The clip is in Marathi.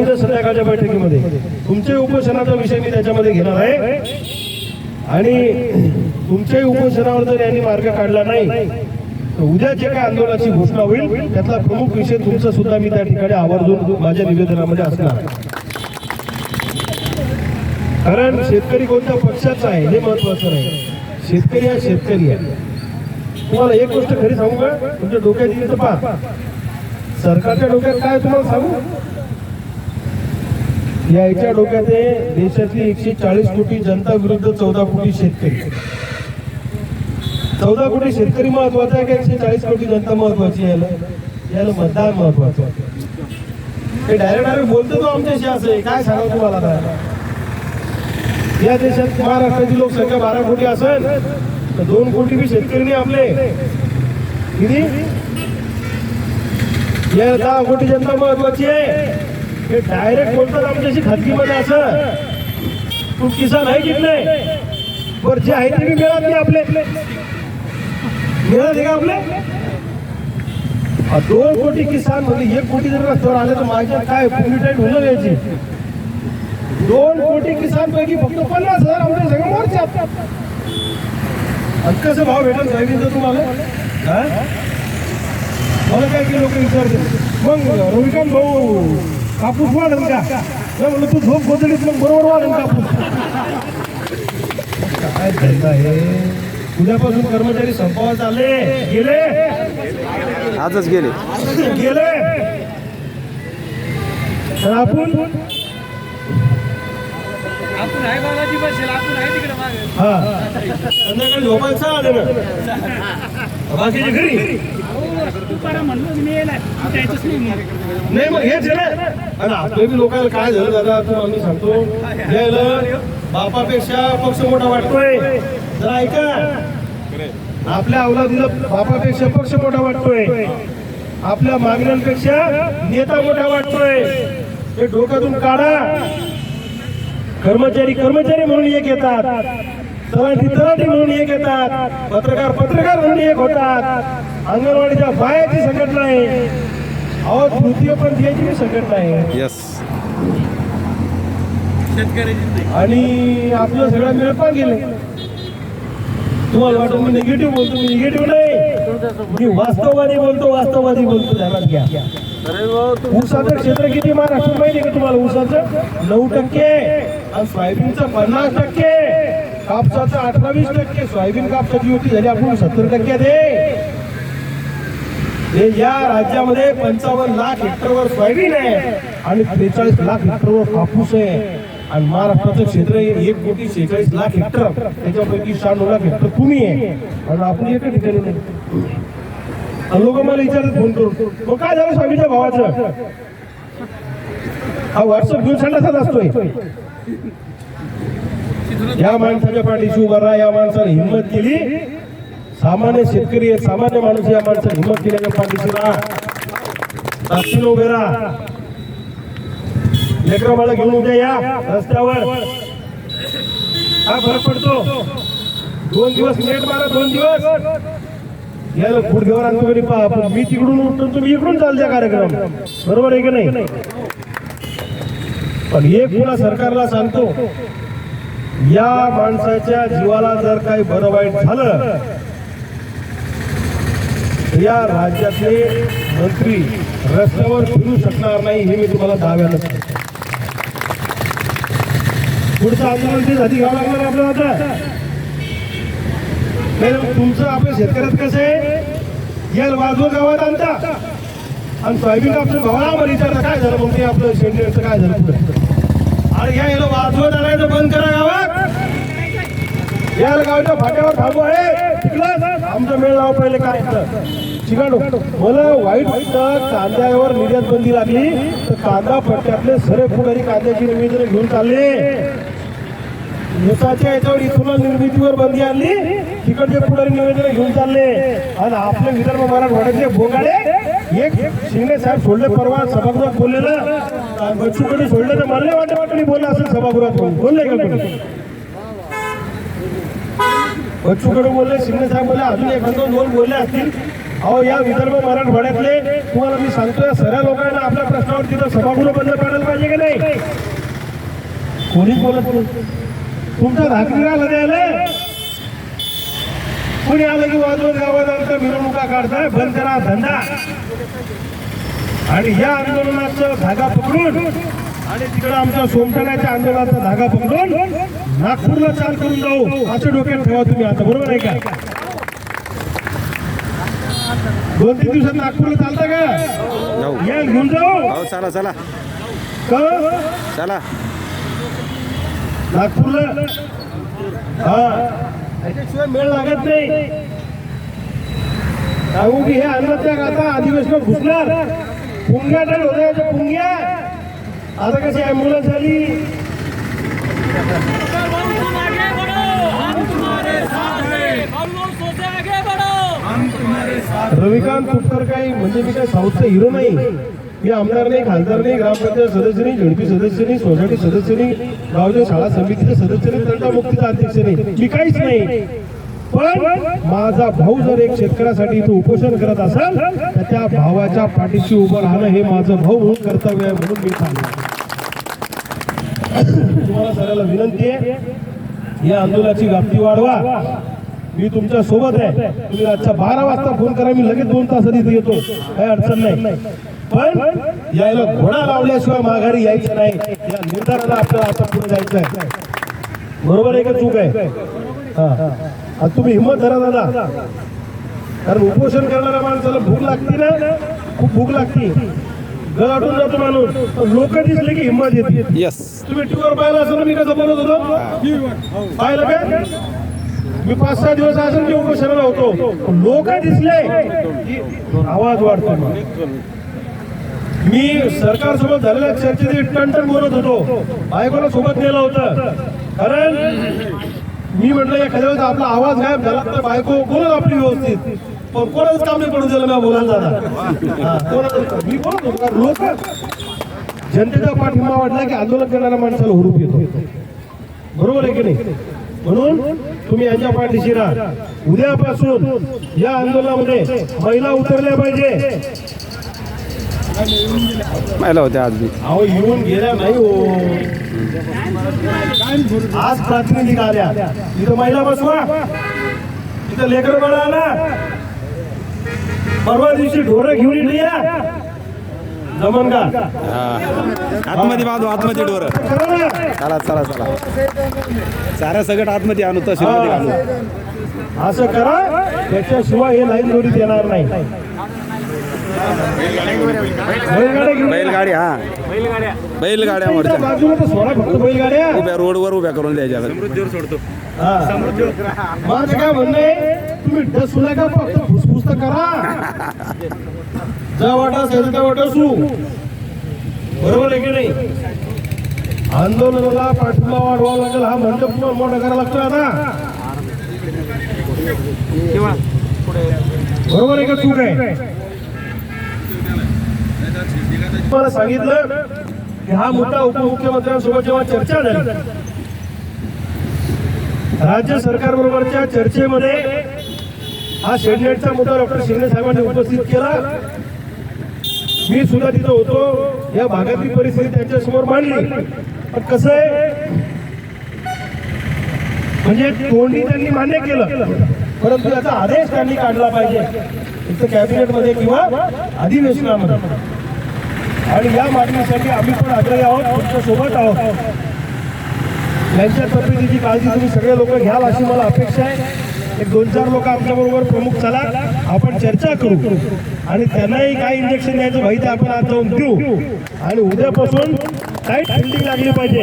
उद्या संध्याकाळच्या बैठकीमध्ये. तुमचे उपोषणाचा विषय मी त्याच्यामध्ये घेणार आहे. आणि तुमच्याही उपोषणावर जर यांनी मार्ग काढला नाही तर उद्या जे काय आंदोलनाची घोषणा होईल त्यातला प्रमुख विषय तुमचा सुद्धा मी त्या ठिकाणी आवर्जून माझ्या निवेदनामध्ये असणार. कारण शेतकरी कोणत्या पक्षाचा आहे हे महत्वाचं नाही. शेतकरी हा शेतकरी आहे. तुम्हाला एक गोष्ट खरी सांगू का? तुमच्या डोक्यात येईल तर पहा. सरकारच्या डोक्यात काय तुम्हाला सांगू? याच्या डोक्यात देशातली एकशे चाळीस कोटी जनता विरुद्ध चौदा कोटी शेतकरी. चौदा कोटी शेतकरी महत्त्वाचा आहे का एकशे चाळीस कोटी जनता महत्वाची आहे याला? याला मतदान महत्वाचं आहे. डायरेक्ट डायरेक्ट बोलतो तो आमच्याशी असं काय सांगा तुम्हाला आता? या देशात महाराष्ट्राची लोकसंख्या बारा कोटी असेल तर दोन कोटी बी शेतकरी नाही आपले. किती? या दहा कोटी जनता महत्वाची आहे. हे डायरेक्ट बोलतात आमच्याशी खाजगीमध्ये असं. तू किसान आहे की नाही? बरं जे आहे ते बी मिळत नाही आपले? मिळत आहे का आपले? दोन कोटी किसान म्हणजे एक कोटी जर रस्त्यावर आले तर माझ्या काय टाईट होणार यायची? दोन कोटी किसान पैकी फक्त पन्नास हजार आमच्या सगळं मोर्चात आणि कसं भाव भेटेल सोयाबीनचा तुम्हाला? मला काय की लोक विचारते मग रविकांत भाऊ. कापूस वाढेल का? म्हणलं तू झोप गोदडीत मग बरोबर वाढेल कापूस. काय धंदा आहे? उद्यापासून कर्मचारी संपावर चालले. गेले? आजच गेले. गेले? तर आपण आपण आहे बाबाजी बसेल. आपण आहे तिकडे मागे. हा. संध्याकाळी झोपायचं आलं ना बाकीचे घरी. म्हणलो नाही मग नाही मग हेच आहे ना. आणि आपल्या बी लोकांना काय झालं दादा? तुम्हाला मी सांगतो. यायला बापापेक्षा पक्ष मोठा वाटतोय. जरा ऐका. आपल्या अवलादीला बापापेक्षा पक्ष मोठा वाटतोय. आपल्या मागण्यांपेक्षा नेता मोठा वाटतोय. हे डोक्यातून काढा. कर्मचारी कर्मचारी म्हणून एक येतात. तलाठी तलाठी म्हणून एक येतात. पत्रकार पत्रकार म्हणून एक होतात. अंगणवाडीच्या बायाची संघटना आहे अहो तृतीय पंथीयाची बी संघटना आहे यस आणि आपलं सगळं मिळपा गेले. तुम्हाला वाटत मी निगेटिव्ह बोलतो मी निगेटिव्ह नाही. मी वास्तववादी बोलतो वास्तववादी बोलतो ध्यानात घ्या. ऊसाचं क्षेत्र किती महाराष्ट्रात माहिती का तुम्हाला ऊसाचं? नऊ टक्के आणि सोयाबीनचं पन्नास टक्के कापसाचं अठरावीस टक्के सोयाबीन कापसाची होती झाली आपण सत्तर टक्क्यात आहे हे या राज्यामध्ये पंचावन्न लाख हेक्टरवर सोयाबीन आहे आणि त्रेचाळीस लाख हेक्टरवर कापूस आहे. आणि महाराष्ट्राचं क्षेत्र आहे एक कोटी शेहेचाळीस लाख हेक्टर. त्याच्यापैकी शहाण्णव लाख हेक्टर तुम्ही आहे. आणि आपण एका ठिकाणी नाही. लोक मला विचारत फोन करून. तो काय झालं स्वामीच्या भावाचं? हा व्हॉट्सअप घेऊन संडासाच असतोय. या माणसाच्या पाठीशी उभा राहा या माणसाने हिंमत केली. सामान्य शेतकरी आहे सामान्य माणूस या माणसाने हिंमत केल्याच्या पाठीशी राहा. ताकदीनं उभे राहा. लेकरं मला घेऊन उद्या या रस्त्यावर. काय फरक पडतो? दोन दिवस लेट मारा दोन दिवस. याला गुडघेवर आणतो कधी पहा पण मी तिकडून उठतो तुम्ही इकडून चालत्या कार्यक्रम. बरोबर आहे की नाही? पण एक पुन्हा सरकारला सांगतो या माणसाच्या जीवाला जर काही बरं वाईट झालं या राज्यातले मंत्री रस्त्यावर फिरू शकणार नाही हे मी तुम्हाला दाव्यानं सांगतो. पुढचं आंदोलन ते झाली घ्यावं लागणार आपल्याला आता. नाही तुमचं आपल्या शेतकऱ्यात कसं आहे? या वाजव गावात आणता. आणि सोयाबीन आपल्या भावाला विचारलं काय झालं मग ते आपलं शेंडीचं काय झालं पुढे? अरे या याला वाजवत आणायचं बंद करा गावात. या गावच्या फाट्यावर थांबू आहे. आमचं मेळ लाव पहिले काय शिकाडू मला वाईट वाटतं कांद्यावर निर्यात बंदी लागली. तर कांदा पट्ट्यातले सरे पुढारी कांद्याची निवेदन घेऊन चालले. ऊसाच्या याच्यावर इथून निर्मितीवर बंदी आणली. तिकडचे पुढारी निवेदन घेऊन चालले. आणि आपले विदर्भ मराठवाड्याचे भोगाडे एक शिंदे साहेब सोडले परवा सभागृहात बोललेलं. आणि बच्चूकडे सोडलं तर मला वाटत वाटत वाटणी बोललं असेल सभागृहात. बोलले का कोणी? बच्चूकडे बोलले शिंदे साहेब बोलले अजून एखादं दोन बोल बोलले असतील. अहो या विदर्भ मराठवाड्यातले तुम्हाला मी सांगतोय सगळ्या लोकांना आपल्या प्रश्नावर तिथं सभागृह बंद पाडायला पाहिजे की नाही? कोणीच बोलत नाही. तुमच्या धाकरीला द्यायला कोणी आलं की वाजवत गावात आमच्या मिरवणुका काढताय? बंद करा धंदा. आणि या आंदोलनाचं धागा पकडून आणि तिकडे आमच्या सोमठाण्याच्या आंदोलनाचा धागा पकडून नागपूरला चाल करून जाऊ असं डोक्यात ठेवा तुम्ही आता बरोबर आहे का? दोन तीन दिवसात नागपूरला चालता का? या घेऊन जाऊ? हो चला चला. चला. नागपूरला? हा. त्याच्याशिवाय मेळ लागत नाही. सांगू की हे अन्नत्याग आता अधिवेशनात घुसणार? पुंग्या होत्या पुंग्या. आता कशी आहे? आली झाली. रविकांत कुपकर काही म्हणजे मी काय साऊथचा हिरो नाही. मी आमदार नाही खासदार नाही ग्रामपंचायत सदस्यांनी नाही झडपी सोसायटी सदस्य गावच्या शाळा समितीच्या सदस्य नाही तंटामुक्तीचा अध्यक्ष नाही. मी काहीच नाही. पण माझा भाऊ जर एक शेतकऱ्यासाठी इथं उपोषण करत असाल तर त्या भावाच्या पाठीशी उभं राहणं हे माझं भाऊ म्हणून कर्तव्य आहे म्हणून मी सांगतो. तुम्हाला सगळ्याला विनंती आहे या आंदोलनाची व्याप्ती वाढवा. मी तुमच्यासोबत आहे. तुम्ही रातच्या बारा वाजता फोन करा मी लगेच दोन तासात इथे येतो. काही अडचण नाही. पण यायला घोडा लावल्याशिवाय माघारी यायचं नाही. या निर्धाराला आपल्याला आता पुढे जायचं आहे बरोबर आहे का चूक आहे? हा. आता तुम्ही हिंमत धरा दादा. कारण उपोषण करणाऱ्या माणसाला भूक लागते ना? खूप भूक लागते. गळाटून जातो माणूस. लोक दिसले की हिंमत येते. यस तुम्ही टीव्हीवर पाहिलं असेल ना मी कसं बोलत होतो? पाहिलं काय मी पाच सहा दिवस असेल की उपोषणाला होतो. लोक दिसले आवाज वाढतो. मी सरकारसोबत झालेल्या चर्चेत टणटण बोलत होतो. बायकोला सोबत नेलं होतं. कारण मी म्हटलं एखाद्या वेळेस आपला आवाज गायब झाला तर बायको बोलत आपली व्यवस्थित. पण कोणाच काम नाही पडून दिलं मी बोलायला जाणार. मी लोक जनतेचा पाठिंबा वाटला की आंदोलन करणाऱ्या माणसाला हुरूप येतो. बरोबर आहे की नाही? म्हणून तुम्ही यांच्या पाठीशी राहा. उद्यापासून या आंदोलनामध्ये महिला उतरल्या पाहिजे. पाहिलं होत्या आज मी अहो येऊन गेल्या नाही हो. आज प्रातिनिधिक आल्या. इथं महिला बसवा. इथं लेकर बाळा आला परवा दिवशी ढोरं घेऊन येतली या. जमन का हा. आतमध्ये बांधू आतमध्ये डोर. चला चला चला. साऱ्या सगळं आतमध्ये आणू घालू असं करा. त्याच्याशिवाय हे लाईन जोडीत येणार नाही. बैलगाडी हा. बैलगाड्या बैलगाड्या उभ्या रोडवर उभ्या करून द्यायच्या. हा. माझं काय म्हणणं आहे तुम्ही डसू नका फक्त फुसफुस तर करा. जा वाटा असेल त्या वाटा सू. बरोबर आहे की नाही? आंदोलनाला पाठिंबा वाढवावा लागेल हा मंडप पुन्हा मोठा करावा लागतो आता. बरोबर आहे का चूक आहे? मला सांगितलं की हा मुद्दा उपमुख्यमंत्र्यांसोबत जेव्हा चर्चा झाली राज्य सरकारबरोबरच्या चर्चेमध्ये हा शेडनेटचा मुद्दा डॉक्टर शिंदे साहेबांनी उपस्थित केला. मी सुद्धा तिथं होतो या भागातली परिस्थिती त्यांच्यासमोर मांडली. पण कसं आहे म्हणजे तोंडी त्यांनी मान्य केलं परंतु याचा आदेश त्यांनी काढला पाहिजे. इथं कॅबिनेटमध्ये किंवा अधिवेशनामध्ये. आणि या मागणीसाठी आम्ही पण आग्रही आहोत तुमच्यासोबत आहोत. यांच्या तब्येतीची काळजी तुम्ही सगळे लोक घ्याल अशी मला अपेक्षा आहे. एक दोन चार लोक आमच्या बरोबर प्रमुख चला. आपण चर्चा करू. आणि त्यांनाही काय इंजेक्शन द्यायचं माहिती आपण आज जाऊन देऊ आणि उद्यापासून काही थंडी लागली पाहिजे.